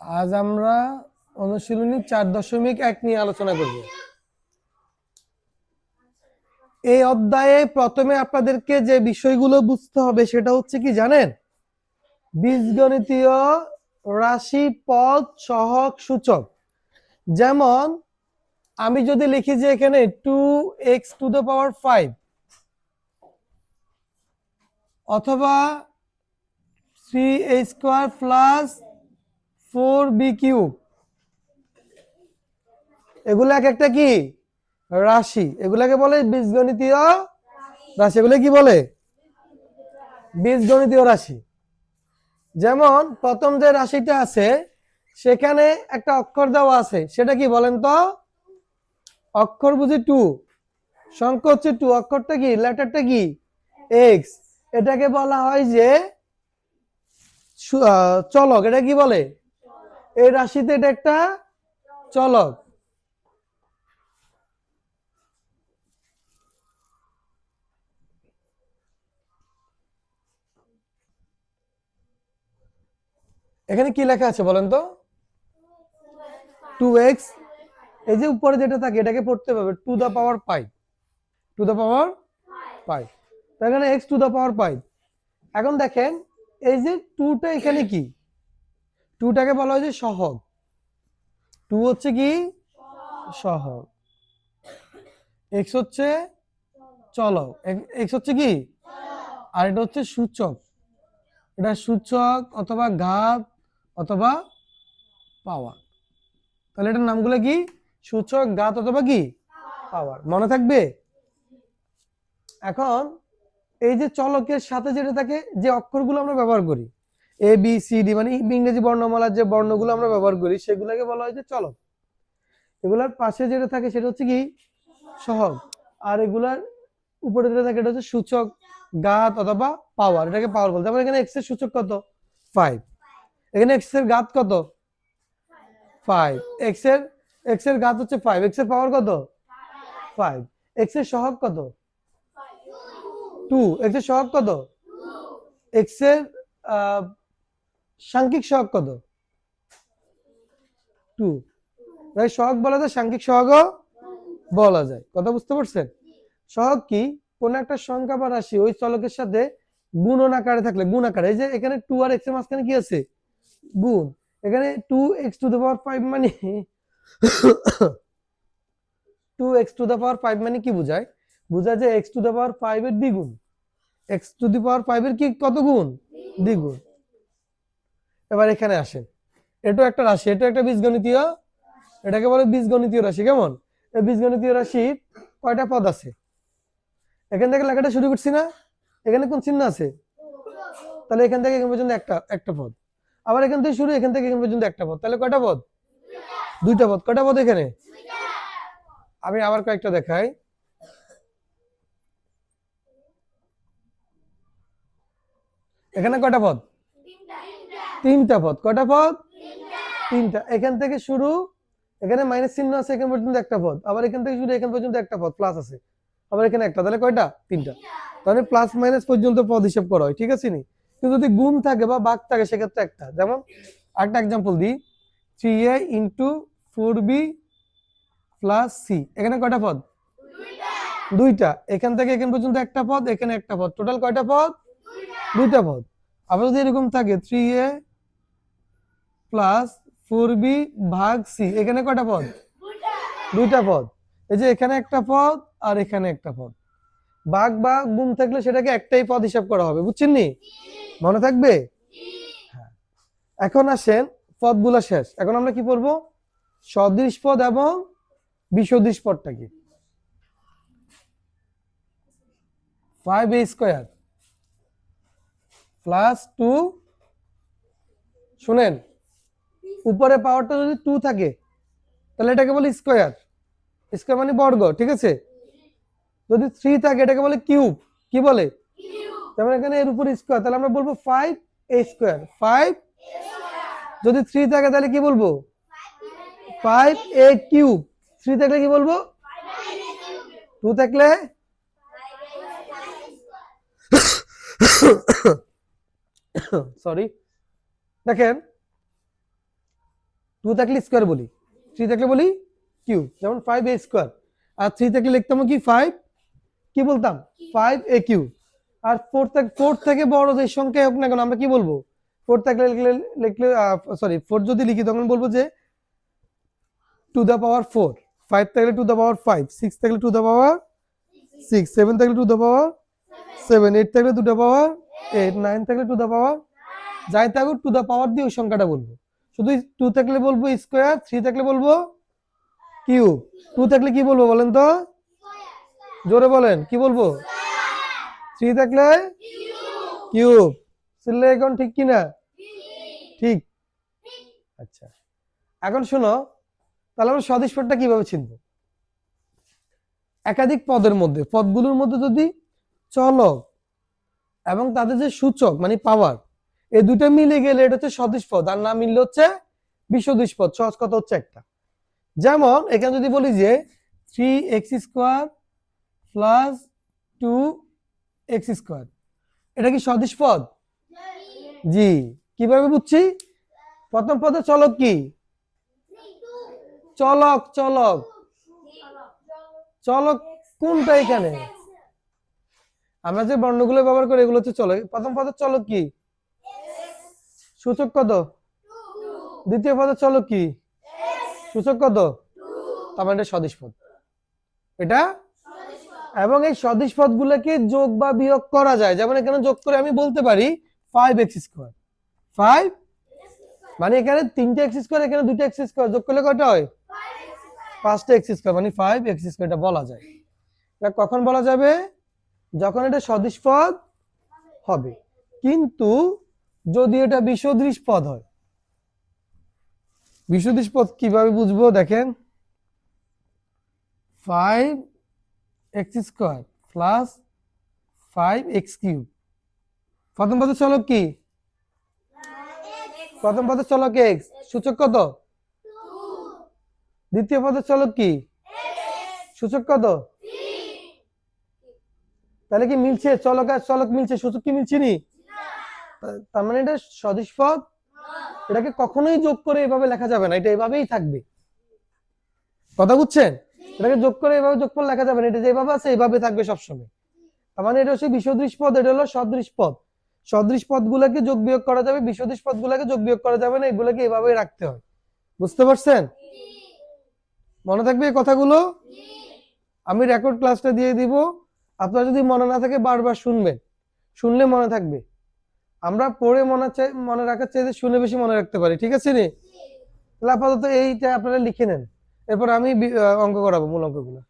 আজ আমরা অনুশীলনী চার দশমিক এক নিয়ে আলোচনা করব। এই অধ্যায়ে প্রথমে আপনাদেরকে যে বিষয়গুলো বুঝতে হবে সেটা হচ্ছে কি জানেন? বীজগণিতীয় রাশি পদ সহক সূচক। যেমন আমি যদি লিখি যে এখানে two X to the power five অথবা three A square plus four B cube. এগুলো এক একটা কি? রাশি। এগুলাকে বলে বীজগণিতীয় রাশি। এগুলো কি বলে? বীজগণিতীয় রাশি। যেমন প্রথম যে রাশিটা আছে, সেখানে একটা অক্ষর দেওয়া আছে। সেটা কি বলেন তো? অক্ষর বুঝি টু। সংখ্যা হচ্ছে টু। অক্ষরটা কি? লেটারটা কি? এক্স। এটাকে বলা হয় যে চলক। এটা কি বলে? এই রাশিতে এটা একটা চলক। এখানে কি লেখা আছে বলেন তো? টু এক্স এই যে উপরে যেটা থাকে, এটাকে পড়তে পারবে two the power pi two the পাওয়ার পাই এখানে এক্স টু দা পাওয়ার পাই এখন দেখেন, এই যে টুটা এখানে কি? টুটাকে বলা হয় যে সহগ। টু হচ্ছে কি? সহগ। এক্স হচ্ছে চলক। এক্স হচ্ছে কি? আর এটা হচ্ছে সূচক। এটা সূচক অথবা ঘাত অথবা পাওয়ার তাহলে এটার নামগুলো কি? সূচক, ঘাত অথবা কি? পাওয়ার মনে থাকবে? এখন এই যে চলকের সাথে যেটা থাকে, যে অক্ষরগুলো আমরা ব্যবহার করি এ বি সি ডি মানে ইংরেজি বর্ণমালার যে বর্ণগুলো আমরা ব্যবহার করি, সেগুলোকে বলা হয় যে চলক। এগুলার পাশে যেটা থাকে, সেটা হচ্ছে কি? সহগ। আর এগুলার উপরে যেটা থাকে এটা হচ্ছে সূচক ঘাত অথবা পাওয়ার। এটাকে পাওয়ার বলতে যেমন এখানে এক্সের সূচক কত? ফাইভ এখানে এক্সের ঘাত কত? ফাইভ এক্সের এক্সের ঘাত হচ্ছে ফাইভ এক্সের পাওয়ার কত? ফাইভ এক্সের সহগ কত? টু এক্সের সহগ কত? এক্সের সাংখ্যিক সহগ কত? টু। তাই সহগ বলা যায়, সাংখ্যিক সহগও বলা যায়। কথা বুঝতে পারছেন? সহগ কি? কোন একটা সংখ্যা বা রাশি ওই চলকের সাথে গুণন আকারে থাকলে, গুণ আকারে। এই যে এখানে টু আর এক্সের মাঝখানে কি আছে? গুণ। এখানে two X to the power five মানে two X to the power five মানে কি বোঝায়? বোঝায় যে X to the power five এর দ্বিগুণ। X to the power five এর কি কত গুণ? দ্বিগুণ। এবার এখানে আসেন। এটা একটা রাশি এটা একটা বীজগণিতীয়, এটাকে বলে বীজগণিতীয় রাশি, কেমন? এই বীজগণিতীয় রাশির কয়টা পদ আছে? এখান থেকে লেখাটা শুরু করছি না? এখানে কোন চিহ্ন আছে? তাহলে এখান থেকে এখান পর্যন্ত একটা একটা পদ। আবার এখান থেকে শুরু, এখান থেকে এখান পর্যন্ত একটা পদ। তাহলে কয়টা পদ? দুইটা পদ। কয়টা পদ এখানে? আমি আবার কয়েকটা দেখাই। এখানে কটা পদ? তিনটা পদ। কটা পদ? তিনটা। এখান থেকে শুরু, এখানে মাইনাস চিহ্ন আছে, এখান পর্যন্ত একটা পদ। আবার এখান থেকে শুরু, এখান পর্যন্ত একটা পদ প্লাস আছে। আবার এখানে একটা, তাহলে কয়টা? তিনটা। তাহলে প্লাস মাইনাস পর্যন্ত পদ হিসাব করা, হয় ঠিক আছে নি? কিন্তু যদি গুণ থাকে বা বাঘ থাকে, সেক্ষেত্রে একটা। যেমন আরেকটা এক্সাম্পল দিই। Three A into four B plus C এখানে কয়টা পদ? দুইটা। এখান থেকে এখান পর্যন্ত একটা পদ, এখানে একটা পদ। টোটাল কয়টা পদ? দুইটা পদ। আবার যদি এরকম থাকে three A plus four B ভাগ সি এখানে কটা পদ? দুইটা পদ। এই যে এখানে একটা পদ আর এখানে একটা পদ। বাঘ বা গুণ থাকলে সেটাকে একটাই পদ হিসাব করা হবে, বুঝছেন নি? মনে থাকবে? হ্যাঁ। এখন আসেন, পদগুলো শেষ। এখন আমরা কি করব সদৃশ পদ এবং বিসদৃশ পদটা কি? Five A square plus two, শুনেন, উপরে পাওয়ারটা যদি টু থাকে, তাহলে এটাকে বলে স্কোয়ার। স্কোয়ার মানে বর্গ, ঠিক আছে? যদি থ্রি থাকে, এটাকে বলে কিউব। কি বলে? যেমন এখানে এর উপর স্কোয়ার। তাহলে আমরা বলব ফাইভ এ স্কোয়ার। ফাইভ যদি থ্রি থাকে, তাহলে কি বলব? ফাইভ এ কিউব। থ্রি থাকলে কি বলব? টু থাকলে? সরি দেখেন টু থাকলে স্কোয়ার বলি থ্রি থাকলে বলি কিউ যেমন ফাইভ এ স্কোয়ার আর থ্রি থাকলে লিখতাম কি ফাইভ কি বলতাম? ফাইভ এ কিউ আর ফোর থেকে ফোর থেকে বড় যে সংখ্যা হোক না কেন, আমরা কি বলব? ফোর থাকলে লিখলে লিখলে সরি ফোর যদি লিখি, তখন বলব যে to the power four five থাকলে to the power five six থাকলে to the power six seven থাকলে to the power seven eight থাকলে to the power eight nine থাকলে টু দ্য পাওয়ার যাই থাকুক টু দ্য পাওয়ার দিয়ে ওই সংখ্যাটা বলব। শুধু টু থাকলে বলব স্কোয়ার থ্রি থাকলে বলব কিউব টু থাকলে কি বলব বলেন তো? জোরে বলেন, কি বলব? থ্রি থাকলে কিউব সিলে এখন ঠিক কি না ঠিক। আচ্ছা। এখন শোনো, তাহলে আমরা সদিশ পদটা কীভাবে চিনব? একাধিক পদের মধ্যে, পদগুলোর মধ্যে যদি চলক এবং তাদের যে সূচক মানে পাওয়ার এই দুটো মিলে গেলে এটা হচ্ছে সদিশ পদ, আর না মিললে হচ্ছে বিসদৃশ পদ। সহজ কথা হচ্ছে একটা। যেমন, এখানে যদি বলি যে three X square plus two X square এটা কি সদিশ পদ? জি। কীভাবে বুঝছি? প্রথম পদে চলক কি? চলক চলক। চলক কোনটা এখানে? আমরা যে বর্ণগুলো ব্যবহার করি, এগুলো হচ্ছে চলক। প্রথম পদের চলক কি? সূচক কত? দ্বিতীয় পদের চলক কি? সূচক কত? তার মানে এটা সদিশ পদ। এটা? এবং এই সদিশ পদ গুলোকে যোগ বা বিয়োগ করা যায়। যেমন এখানে যোগ করে আমি বলতে পারি ফাইভ এক্স স্কোয়ার ফাইভ মানে এখানে তিনটে এক্স স্কোয়ার এখানে দুটো এক্স স্কোয়ার যোগ করলে কয়টা হয়? পাঁচটা এক্স স্কোয়ার মানে ফাইভ এক্স স্কোয়ার এটা বলা যায়। এটা কখন বলা যাবে? যখন এটা সদিশ পদ হবে। কিন্তু যদি এটা বিসদৃশ পদ হয় বিসদৃশ পদ কীভাবে বুঝব? দেখেন five X square plus five X cube প্রথম পদের চলক কি? প্রথম পদের চলক এক্স সূচক কত? দ্বিতীয় পদের চলক কি? সূচক কত? তাহলে কি মিলছে? চলক আর চলক মিলছে। সূচক কি মিলছে নি? তার মানে এটা সদিশ পদ? এটাকে কখনোই যোগ করে এভাবে লেখা যাবে না। এটা এভাবেই থাকবে। কথা বুঝছেন? এটাকে যোগ করে এভাবে যোগ করে লেখা যাবে না। এটা যেভাবে আছে এইভাবে থাকবে সবসময়। তার মানে এটা হচ্ছে বিসদৃশ পদ, এটা হলো সদৃশ পদ। সদৃশ পদগুলোকে যোগ বিয়োগ করা যাবে বিসদৃশ পদগুলোকে যোগ বিয়োগ করা যাবে না, এগুলোকে এভাবেই রাখতে হয়। বুঝতে পারছেন? মনে থাকবে এই কথাগুলো? আমি রেকর্ড ক্লাসটা দিয়ে দিব। আপনার যদি মনে না থাকে বারবার শুনবেন, শুনলে মনে থাকবে। আমরা পড়ে মনে চাই মনে রাখার চাইতে শুনে বেশি মনে রাখতে পারি, ঠিক আছে নি? তাহলে আপাতত এইটা আপনারা লিখে নেন। এরপর আমি অঙ্ক করাবো, মূল অঙ্কগুলো।